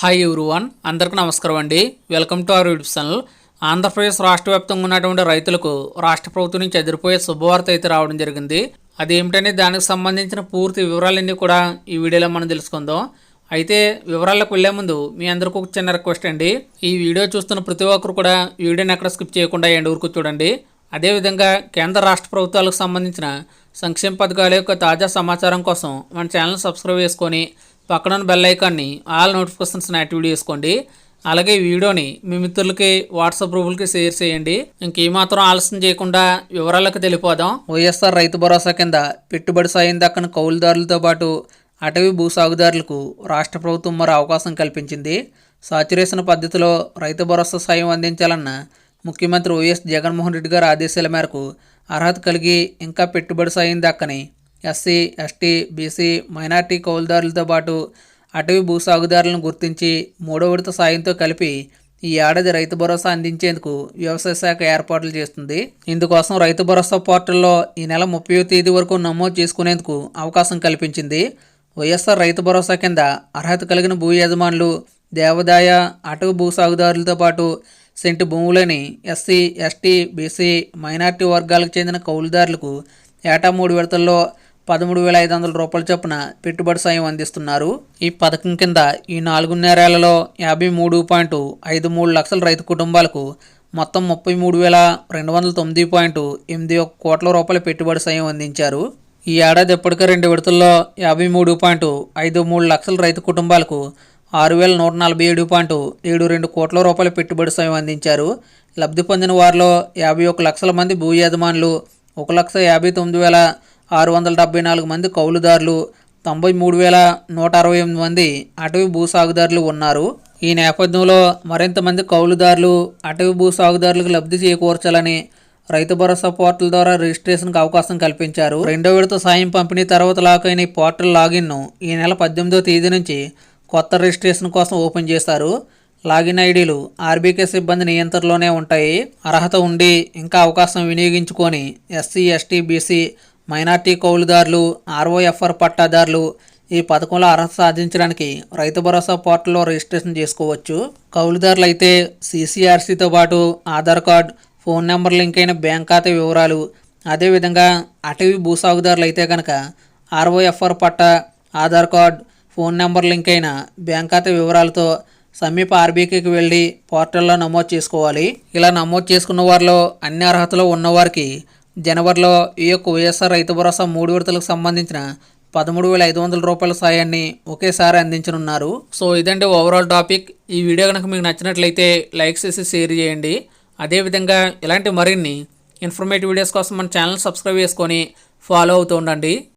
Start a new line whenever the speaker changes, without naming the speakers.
Hi one అందరికీ నమస్కారం అండి. Welcome to our YouTube channel Andhra Pradesh రాష్ట్ర వ్యాప్తంగా ఉన్నటువంటి రైతులకు రాష్ట్ర ప్రభుత్వం నుంచి ఎదిరిపోయే శుభవార్త అయితే రావడం జరిగింది. అదేమిటనే దానికి సంబంధించిన పూర్తి వివరాలన్నీ కూడా ఈ వీడియోలో మనం తెలుసుకుందాం. అయితే వివరాలకు వెళ్ళే ముందు మీ అందరికీ ఒక చిన్న రిక్వెస్ట్ అండి. ఈ వీడియో చూస్తున్న ప్రతి ఒక్కరు కూడా వీడియోని ఎక్కడ స్కిప్ చేయకుండా ఎండ్ వరకు చూడండి. అదేవిధంగా కేంద్ర రాష్ట్ర ప్రభుత్వాలకు సంబంధించిన సంక్షేమ పథకాల యొక్క తాజా సమాచారం కోసం మన ఛానల్ సబ్స్క్రైబ్ చేసుకొని పక్కన బెల్ ఐకాన్ని ఆల్ నోటిఫికేషన్స్ని యాక్టివేట్ చేసుకోండి. అలాగే వీడియోని మీ మిత్రులకి వాట్సాప్ గ్రూపులకి షేర్ చేయండి. ఇంకేమాత్రం ఆలస్యం చేయకుండా వివరాలకు తెలిపోదాం. వైఎస్ఆర్ రైతు భరోసా కింద పెట్టుబడి సాయం దక్కని కౌలుదారులతో పాటు అటవీ భూ సాగుదారులకు రాష్ట్ర ప్రభుత్వం మరో అవకాశం కల్పించింది. సాచురేషన్ పద్ధతిలో రైతు భరోసా సాయం అందించాలన్న ముఖ్యమంత్రి వైఎస్ జగన్మోహన్ రెడ్డి గారి ఆదేశాల మేరకు అర్హత కలిగి ఇంకా పెట్టుబడి సాయం దక్కని ఎస్సీ ఎస్టీ బీసీ మైనార్టీ కౌలుదారులతో పాటు అటవీ భూ సాగుదారులను గుర్తించి మూడో విడత సాయంతో కలిపి ఈ ఏడాది రైతు భరోసా అందించేందుకు వ్యవసాయ శాఖ ఏర్పాట్లు చేస్తుంది. ఇందుకోసం రైతు భరోసా పోర్టల్లో ఈ నెల ముప్పై తేదీ వరకు నమోదు చేసుకునేందుకు అవకాశం కల్పించింది. వైఎస్ఆర్ రైతు భరోసా కింద అర్హత కలిగిన భూ యజమానులు దేవాదాయ అటవీ భూ సాగుదారులతో పాటు సెంటు భూములని ఎస్సీ ఎస్టీ బీసీ మైనార్టీ వర్గాలకు చెందిన కౌలుదారులకు ఏటా మూడు విడతల్లో పదమూడు వేల ఐదు వందల రూపాయల చొప్పున పెట్టుబడి సాయం అందిస్తున్నారు. ఈ పథకం కింద ఈ నాలుగున్నరేళ్ళలో యాభై మూడు పాయింట్ ఐదు మూడు లక్షల రైతు కుటుంబాలకు మొత్తం ముప్పై మూడు వేల రెండు వందల తొమ్మిది పాయింట్ ఎనిమిది ఒక కోట్ల రూపాయల పెట్టుబడి సాయం అందించారు. ఈ ఏడాది ఇప్పటికే రెండు విడతల్లో యాభై మూడు పాయింట్ ఐదు మూడు లక్షల రైతు కుటుంబాలకు ఆరు వేల నూట నలభై ఏడు పాయింట్ ఏడు రెండు కోట్ల రూపాయల పెట్టుబడి సాయం అందించారు. లబ్ధి పొందిన వారిలో యాభై ఒక లక్షల మంది భూ యజమానులు ఒక లక్ష యాభై తొమ్మిది వేల ఆరు వందల డెబ్బై నాలుగు మంది కౌలుదారులు తొంభై మూడు వేల నూట అరవై ఎనిమిది మంది అటవీ భూసాగుదారులు ఉన్నారు. ఈ నేపథ్యంలో మరింత మంది కౌలుదారులు అటవీ భూసాగుదారులకు లబ్ధి చేకూర్చాలని రైతు భరోసా పోర్టల్ ద్వారా రిజిస్ట్రేషన్కి అవకాశం కల్పించారు. రెండో విడత సాయం పంపిణీ తర్వాత లాక్ అయిన ఈ పోర్టల్ లాగిన్ను ఈ నెల పద్దెనిమిదో తేదీ నుంచి కొత్త రిజిస్ట్రేషన్ కోసం ఓపెన్ చేశారు. లాగిన్ ఐడీలు ఆర్బీకే సిబ్బంది నియంత్రణలోనే ఉంటాయి. అర్హత ఉండి ఇంకా అవకాశం వినియోగించుకొని ఎస్సీ ఎస్టీ బీసీ మైనార్టీ కౌలుదారులు ఆర్ఓఎఫ్ఆర్ పట్టాదారులు ఈ పథకంలో అర్హత సాధించడానికి రైతు భరోసా పోర్టల్లో రిజిస్ట్రేషన్ చేసుకోవచ్చు. కౌలుదారులు అయితే సీసీఆర్సీతో పాటు Aadhaar card phone number link అయిన బ్యాంక్ ఖాతా వివరాలు అదేవిధంగా అటవీ భూసాగుదారులు అయితే కనుక ఆర్ఓఎఫ్ఆర్ పట్టా Aadhaar card phone number link అయిన బ్యాంక్ ఖాతా వివరాలతో సమీప ఆర్బీకేకి వెళ్ళి పోర్టల్లో నమోదు చేసుకోవాలి. ఇలా నమోదు చేసుకున్న వారిలో అన్ని అర్హతలు ఉన్నవారికి జనవరిలో ఈ యొక్క వైఎస్ఆర్ రైతు భరోసా మూడు విడతలకు సంబంధించిన పదమూడు వేల ఐదు వందల రూపాయల సాయాన్ని ఒకేసారి అందించనున్నారు. సో ఇదండి ఓవరాల్ టాపిక్ ఈ వీడియో కనుక మీకు నచ్చినట్లయితే లైక్ చేసి షేర్ చేయండి. అదేవిధంగా ఇలాంటి మరిన్ని ఇన్ఫర్మేటివ్ వీడియోస్ కోసం మన ఛానల్ సబ్స్క్రైబ్ చేసుకొని ఫాలో అవుతూ ఉండండి.